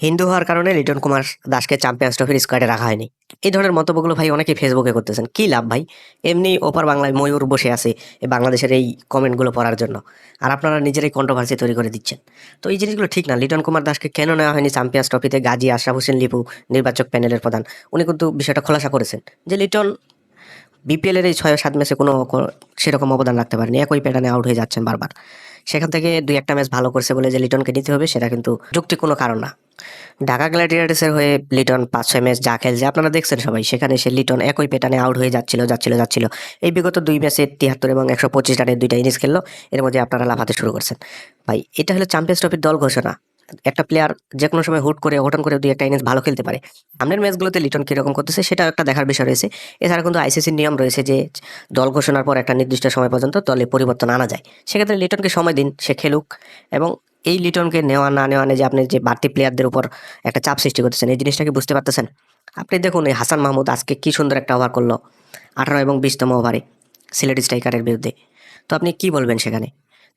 হিন্দু হওয়ার কারণে লিটন কুমার দাসকে চ্যাম্পিয়ন্স ট্রফির স্কোয়াডে রাখা হয়নি। এই ধরনের মন্তব্যগুলো ভাই অনেকে ফেসবুকে করতেছেন। কি লাভ ভাই? এমনি ওপার বাংলায় ময়ূর বসে আছে বাংলাদেশের এই কমেন্টগুলো পড়ার জন্য। আর আপনারা নিজেরাই কন্ট্রোভার্সি তৈরি করে দিচ্ছেন। তো এই জিনিসগুলো ঠিক না। লিটন কুমার দাসকে কেন নেওয়া হয়নি চ্যাম্পিয়ন্স ট্রফিতে গাজী আশরাফ হোসেন লিপু, নির্বাচক প্যানেলের প্রধান? উনি কিন্তু বিষয়টা খোলাসা করেছেন যে লিটন বিপিএলের এই ছয় সাত ম্যাচে কোনো কোনো সেরকম অবদান রাখতে পারেনি। একই প্যাটার্নে আউট হয়ে যাচ্ছেন বারবার। সেখান থেকে দুই একটা ম্যাচ ভালো করছে বলে যে লিটনকে নিতে হবে, সেটা কিন্তু যুক্তি কোনো কারণ না। ঢাকা গ্ল্যাডিয়েটার্সের হয়ে লিটন পাঁচ, ছয় ম্যাচ যা খেলছে, আপনারা দেখছেন সবাই, সেখানে সে লিটন একই প্যাটার্নে আউট হয়ে যাচ্ছিল যাচ্ছিল যাচ্ছিল। এই বিগত দুই ম্যাচে তিয়াত্তর এবং একশো পঁচিশ রানের দুইটা ইনিংস খেললো, এর মধ্যে আপনারা লাফাতে শুরু করছেন। ভাই, এটা হলো চ্যাম্পিয়ন্স ট্রফির দল ঘোষণা। একটা প্লেয়ার যে কোনো সময় হুট করে অঘটন করে দুই একটা ইনিংস ভালো খেলতে পারে। সামনের ম্যাচগুলোতে লিটন কীরকম করতেছে সেটাও একটা দেখার বিষয় রয়েছে। এছাড়া কিন্তু আইসিসির নিয়ম রয়েছে যে, দল ঘোষণার পর একটা নির্দিষ্ট সময় পর্যন্ত দলে পরিবর্তন আনা যায়। সেক্ষেত্রে লিটনকে সময় দিন, সে খেলুক। এবং এই লিটনকে নেওয়া, না নেওয়া যে আপনি যে বাড়তি প্লেয়ারদের উপর একটা চাপ সৃষ্টি করতেছেন, এই জিনিসটাকে বুঝতে পারতেছেন? আপনি দেখুন এই হাসান মাহমুদ আজকে কি সুন্দর একটা ওভার করল, আঠারো এবং বিশতম ওভারে সিলেট স্ট্রাইকারের বিরুদ্ধে। তো আপনি কি বলবেন সেখানে?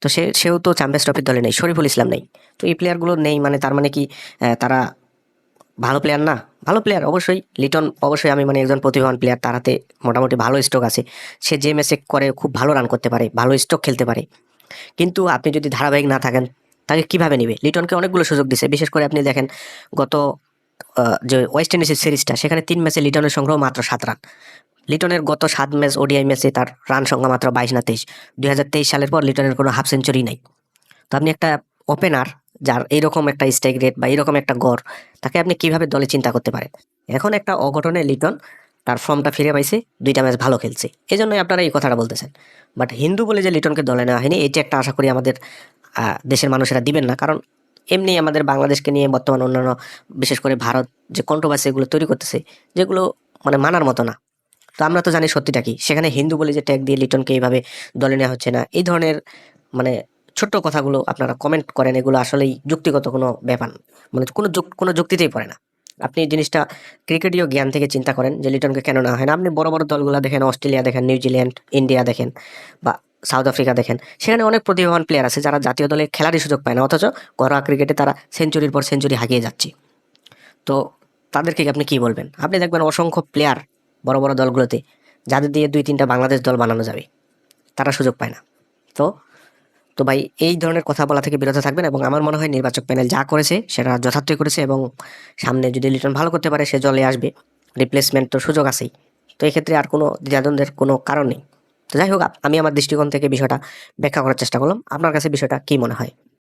তো সে, সেও তো চ্যাম্পিয়ন্স ট্রফির দলে নেই, শরীফুল ইসলাম নেই। তো এই প্লেয়ারগুলো নেই মানে তার মানে কি তারা ভালো প্লেয়ার না? ভালো প্লেয়ার অবশ্যই। লিটন, অবশ্যই আমি মানে একজন প্রতিভাবান প্লেয়ার তার হাতে মোটামুটি ভালো স্ট্রোক আছে। সে যে ম্যাচে করে, খুব ভালো রান করতে পারে, ভালো স্ট্রোক খেলতে পারে। কিন্তু আপনি যদি ধারাবাহিক না থাকেন, তাকে কীভাবে নেবে? লিটনকে অনেকগুলো সুযোগ দিছে। বিশেষ করে আপনি দেখেন, গত যে ওয়েস্ট ইন্ডিজের সিরিজটা সেখানে তিন ম্যাচে লিটনের সংগ্রহ মাত্র সাত রান লিটনের গত সাত ম্যাচ ওডিআই ম্যাচে তার রান সংখ্যা মাত্র বাইশ না তেইশ। দুই সালের পর লিটনের কোনো হাফ সেঞ্চুরি নাই। তো আপনি একটা ওপেনার যার এইরকম একটা স্ট্রাইক রেট বা এইরকম একটা গড়, তাকে আপনি কীভাবে দলে চিন্তা করতে পারেন? এখন একটা অঘটনে লিটন তার ফর্মটা ফিরে পাইছে, দুইটা ম্যাচ ভালো খেলছে। এই জন্যই আপনারা এই কথাটা বলতেছেন। বাট হিন্দু বলে যে লিটনকে দলে নেওয়া হয়নি, এটি একটা আশা করি আমাদের দেশের মানুষেরা দিবেন না। কারণ এমনি আমাদের বাংলাদেশকে নিয়ে বর্তমান অন্যান্য, বিশেষ করে ভারত যে কন্ট্রোভার্সি এগুলো তৈরি করতেছে, যেগুলো মানে মানার মতো না। তো আমরা তো জানি সত্যিটা কি। সেখানে হিন্দু বলে যে ট্যাগ দিয়ে লিটনকে এইভাবে দলে নেওয়া হচ্ছে না। এই ধরনের মানে ছোট্ট কথাগুলো আপনারা কমেন্ট করেন, এগুলো আসলেই যুক্তিগত কোনো ব্যাপার মানে কোনো কোনো যুক্তিতেই পড়ে না। আপনি জিনিসটা ক্রিকেটীয় জ্ঞান থেকে চিন্তা করেন যে লিটনকে কেন না হয় না। আপনি বড় বড় দলগুলো দেখেন, অস্ট্রেলিয়া দেখেন নিউজিল্যান্ড ইন্ডিয়া দেখেন বা সাউথ আফ্রিকা দেখেন, সেখানে অনেক প্রতিভাবান প্লেয়ার আছে যারা জাতীয় দলে খেলারই সুযোগ পায় না। অথচ ঘরোয়া ক্রিকেটে তারা সেঞ্চুরির পর সেঞ্চুরি হারিয়ে যাচ্ছে। তো তাদেরকে আপনি কি বলবেন? আপনি দেখবেন অসংখ্য প্লেয়ার বড় বড় দলগুলোতে যাদের দিয়ে দুই তিনটা বাংলাদেশ দল বানানো যাবে, তারা সুযোগ পায় না। তো তো ভাই, এই ধরনের কথা বলা থেকে বিরত থাকবেন এবং আমার মনে হয় নির্বাচক প্যানেল যা করেছে সেটা যথার্থই করেছে এবং সামনে যদি লিটন ভালো করতে পারে সে জলে আসবে রিপ্লেসমেন্ট তো সুযোগ আছেই। তো এক্ষেত্রে আর কোনো দ্বিধাদ্বন্দ্বের কোনো কারণ নেই। তো যাই হোক, আমি আমার দৃষ্টিকোণ থেকে বিষয়টা ব্যাখ্যা করার চেষ্টা করলাম। আপনার কাছে বিষয়টা কি মনে হয়?